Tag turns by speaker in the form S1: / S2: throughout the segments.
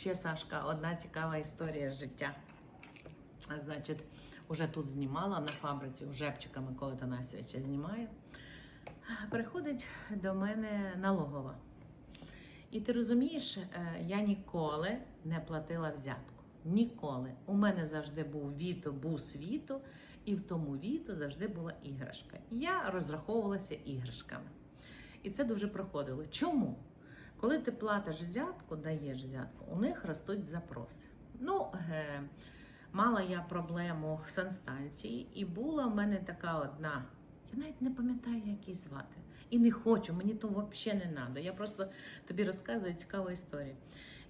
S1: Ще Сашка, одна цікава історія життя. Значить, уже тут знімала на фабриці у Жепчика Миколи Танасовича знімаю. Приходить до мене налогова. І ти розумієш, е, я ніколи не платила взятку. Ніколи. У мене завжди був віто, бус віто, і в тому віто завжди була іграшка. Я розраховувалася іграшками. І це дуже проходило. Чому? Коли ти платиш взятку, даєш взятку, у них ростуть запроси. Ну, е, мала я проблему в санстанції, і була в мене така одна. Я навіть не пам'ятаю, як її звати. І не хочу, мені то взагалі не треба. Я просто тобі розказую цікаву історію.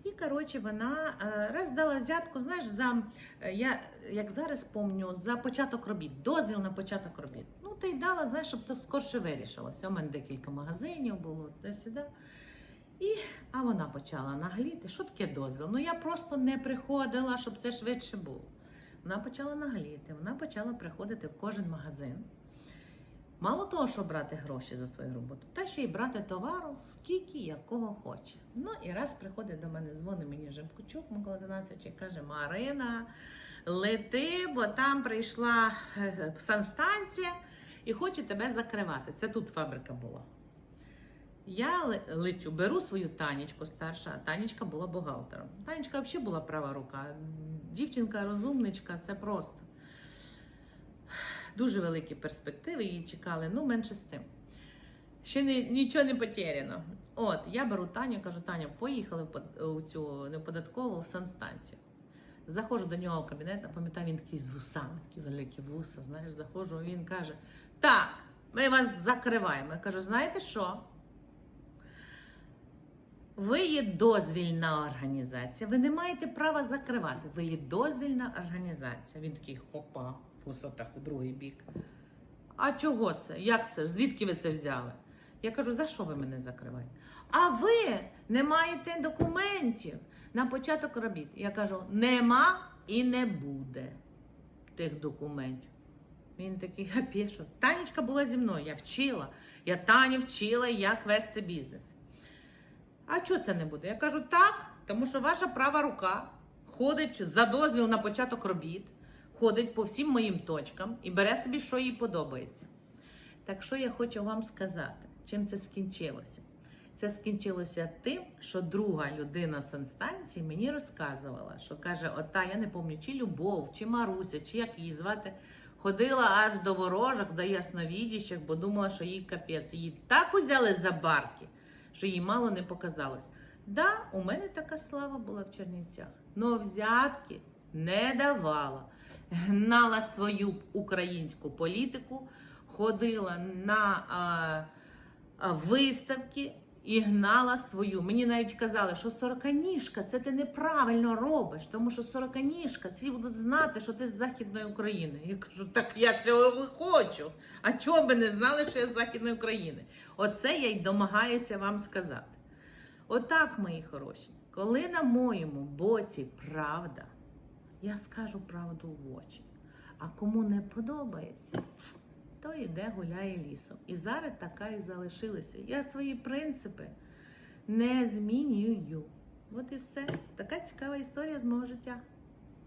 S1: І коротше, вона е, раз дала взятку, знаєш, за е, я як зараз пам'ятаю, за початок робіт, дозвіл на початок робіт. Ну, ти й дала, знаєш, щоб то скорше вирішилося. У мене декілька магазинів було туди-сюди. І, а вона почала нагліти. Що таке дозвіл? Ну я просто не приходила, щоб це швидше було. Вона почала нагліти, вона почала приходити в кожен магазин. Мало того, що брати гроші за свою роботу, та ще й брати товару, скільки якого хоче. Ну і раз приходить до мене, дзвонить мені Жемкучук Микола і каже: Марина, лети, бо там прийшла е, санстанція і хоче тебе закривати. Це тут фабрика була. Я лечу, беру свою Танечку старша, а Танечка була бухгалтером. Танечка взагалі була права рука. Дівчинка розумничка, це просто. Дуже великі перспективи її чекали, ну менше з тим. Ще не, нічого не потеряно. От, я беру Таню, кажу, Таня, поїхали в цю неподаткову в санстанцію. Заходжу до нього в кабінет, пам'ятаю, він такий з вусами, такі великі вуса, знаєш, заходжу, він каже: Так, ми вас закриваємо. Я кажу, знаєте що? Ви є дозвільна організація, ви не маєте права закривати. Ви є дозвільна організація. Він такий хопа, вуса так у другий бік. А чого це? Як це? Звідки ви це взяли? Я кажу, за що ви мене закриваєте? А ви не маєте документів на початок робіт. Я кажу, нема і не буде тих документів. Він такий, а пішов. Танечка була зі мною, я вчила. Я Таню вчила, як вести бізнес. А чого це не буде? Я кажу, так, тому що ваша права рука ходить за дозвіл на початок робіт, ходить по всім моїм точкам і бере собі, що їй подобається. Так що я хочу вам сказати, чим це скінчилося? Це скінчилося тим, що друга людина з інстанції мені розказувала, що каже: ота, я не пам'ятаю, чи Любов, чи Маруся, чи як її звати, ходила аж до ворожок, до ясновідящих, бо думала, що їй капець. Її так узяли за барки, що їй мало не показалось. Да, у мене така слава була в Чернівцях, но взятки не давала. Гнала свою українську політику, ходила на а, а, виставки і гнала свою. Мені навіть казали, що сороканіжка, це ти неправильно робиш, тому що сороканіжка, всі будуть знати, що ти з Західної України. Я кажу, так я цього хочу. А чого би не знали, що я з Західної України? Оце я й домагаюся вам сказати. Отак, мої хороші, коли на моєму боці правда, я скажу правду в очі. А кому не подобається, то йде гуляє лісом. І зараз така і залишилася. Я свої принципи не змінюю. От і все. Така цікава історія з мого життя.